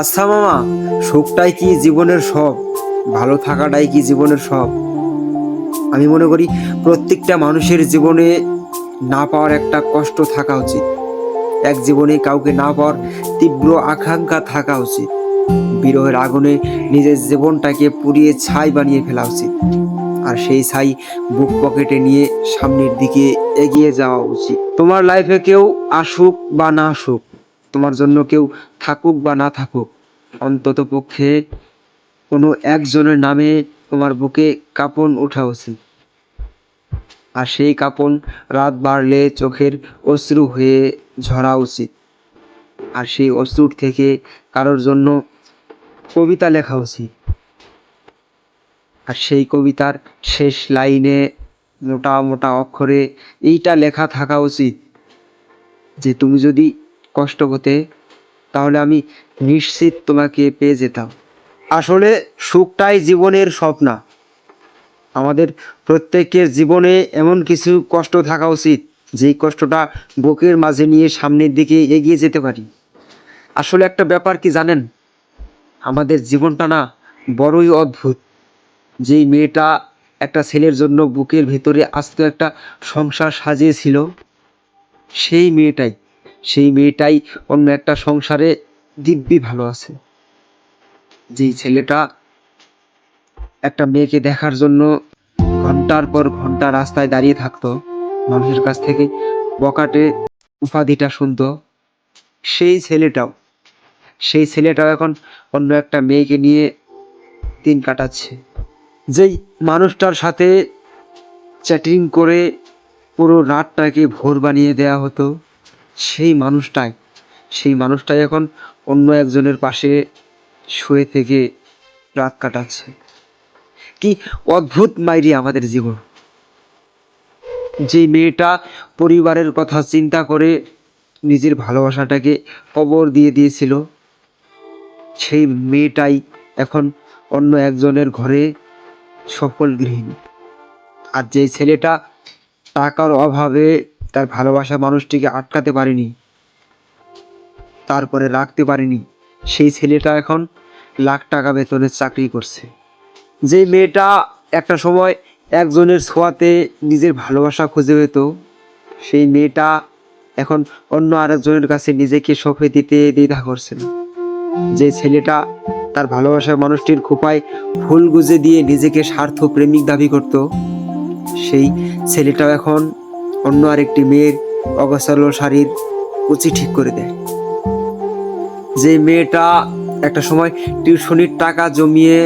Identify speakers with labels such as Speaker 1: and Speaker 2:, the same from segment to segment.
Speaker 1: আচ্ছা মামা, সুখটাই কি জীবনের সব? ভালো থাকাটাই কি জীবনের সব? আমি মনে করি প্রত্যেকটা মানুষের জীবনে না পাওয়ার একটা কষ্ট থাকা উচিত। এক জীবনে কাউকে না পাওয়ার তীব্র আকাঙ্ক্ষা থাকা উচিত। বিরহের আগুনে নিজের জীবনটাকে পুড়িয়ে ছাই বানিয়ে ফেলা উচিত। আর সেই ছাই বুক পকেটে নিয়ে সামনের দিকে এগিয়ে যাওয়া উচিত। তোমার লাইফে কেউ আসুক বা না আসুক তোমার জন্য কেউ থাকুক বা না থাকুক, অন্তত পক্ষে কোনো একজনের নামে তোমার বুকে কাপন ওঠা উচিত। আর সেই কাপন রাত বাড়লে চোখের অশ্রু হয়ে ঝরা উচিত। আর সেই অশ্রুর থেকে কারোর জন্য কবিতা লেখা উচিত। আর সেই কবিতার শেষ লাইনে মোটা মোটা অক্ষরে এইটা লেখা থাকা উচিত যে তুমি যদি কষ্ট হতে, তাহলে আমি নিশ্চিত তোমাকে পেয়ে যেতাম। আসলে সুখটাই জীবনের স্বপ্না। আমাদের প্রত্যেকের জীবনে এমন কিছু কষ্ট থাকা উচিত, যেই কষ্টটা বুকের মাঝে নিয়ে সামনের দিকে এগিয়ে যেতে পারি। আসলে একটা ব্যাপার কি জানেন? আমাদের জীবনটা না বড়ই অদ্ভুত। যেই মেয়েটা একটা ছেলের জন্য বুকের ভেতরে আস্ত একটা সংসার সাজিয়েছিল, সেই মেয়েটাই সেই মেয়েটাই অন্য একটা সংসারে দিব্যি ভালো আছে। যেই ছেলেটা একটা মেয়েকে দেখার জন্য ঘণ্টার পর ঘণ্টা রাস্তায় দাঁড়িয়ে থাকতো, মানুষের কাছ থেকে বকাটে উপাধিটা শুনতো। সেই ছেলেটাও সেই ছেলেটাও এখন অন্য একটা মেয়েকে নিয়ে দিন কাটাচ্ছে। যেই মানুষটার সাথে চ্যাটিং করে পুরো রাতটাকে ভোর বানিয়ে দেয়া হতো। সেই মানুষটাই সেই মানুষটাই এখন অন্য একজনের পাশে শুয়ে থেকে রাত কাটাচ্ছে। কি অদ্ভুত মাইরি আমাদের জীবন। যে মেয়েটা পরিবারের কথা চিন্তা করে নিজের ভালোবাসাটাকে কবর দিয়ে দিয়েছিল, সেই মেয়েটাই এখন অন্য একজনের ঘরে সফল গৃহিণী। আর যে ছেলেটা টাকার অভাবে তার ভালোবাসা মানুষটিকে আটকাতে পারেনি, তারপরে রাখতে পারেনি। সেই ছেলেটা এখন লাখ টাকা বেতনের চাকরি করছে। যে মেয়েটা একটা সময় একজনের ছোঁয়াতে নিজের ভালোবাসা খুঁজে পেত, সেই মেয়েটা এখন অন্য আরেকজনের কাছে নিজেকে সঁপে দিতে দ্বিধা করছে না। যে ছেলেটা তার ভালোবাসার মানুষটির খোপায় ফুল গুজে দিয়ে নিজেকে স্বার্থ প্রেমিক দাবি করত, সেই ছেলেটাও এখন অন্য আরেকটি মেয়ের অগোছালো শাড়ির কুচি ঠিক করে দেয়। যে মেয়েটা একটা সময় টিউশনির টাকা জমিয়ে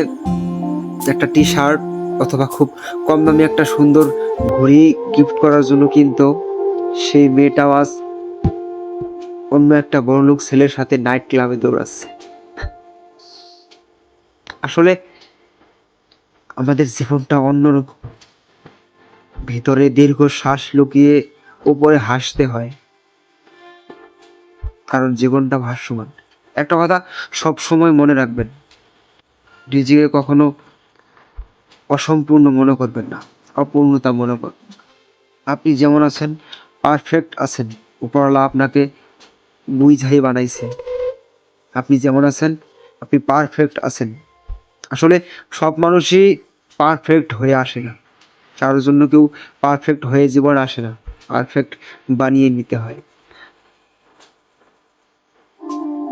Speaker 1: একটা টি শার্ট অথবা খুব কম দামে একটা সুন্দর ঘড়ি গিফট করার জন্য কিন্তু, সেই মেয়েটাও আজ অন্য একটা বড় লোক ছেলের সাথে নাইট ক্লাবে দৌড়াচ্ছে। আসলে আমাদের জীবনটা অন্যরকম। ভিতরে দীর্ঘ শ্বাস লুকিয়ে উপরে হাসতে হয়। কারণ জীবনটা ভাসমান একটা কথা সব সময় মনে রাখবেন, নিজেকে কখনো অসম্পূর্ণ মনে করবেন না, অপূর্ণতা মনে করবেন আপনি যেমন আছেন পারফেক্ট আছেন, উপরওয়ালা আপনাকে বুঝাই বানাইছে। আপনি যেমন আছেন, আপনি পারফেক্ট আছেন। আসলে সব মানুষই পারফেক্ট হয়ে আসে না। কারোর জন্য কেউ পারফেক্ট হয়ে জীবন আসে না। পারফেক্ট বানিয়ে নিতে হয়।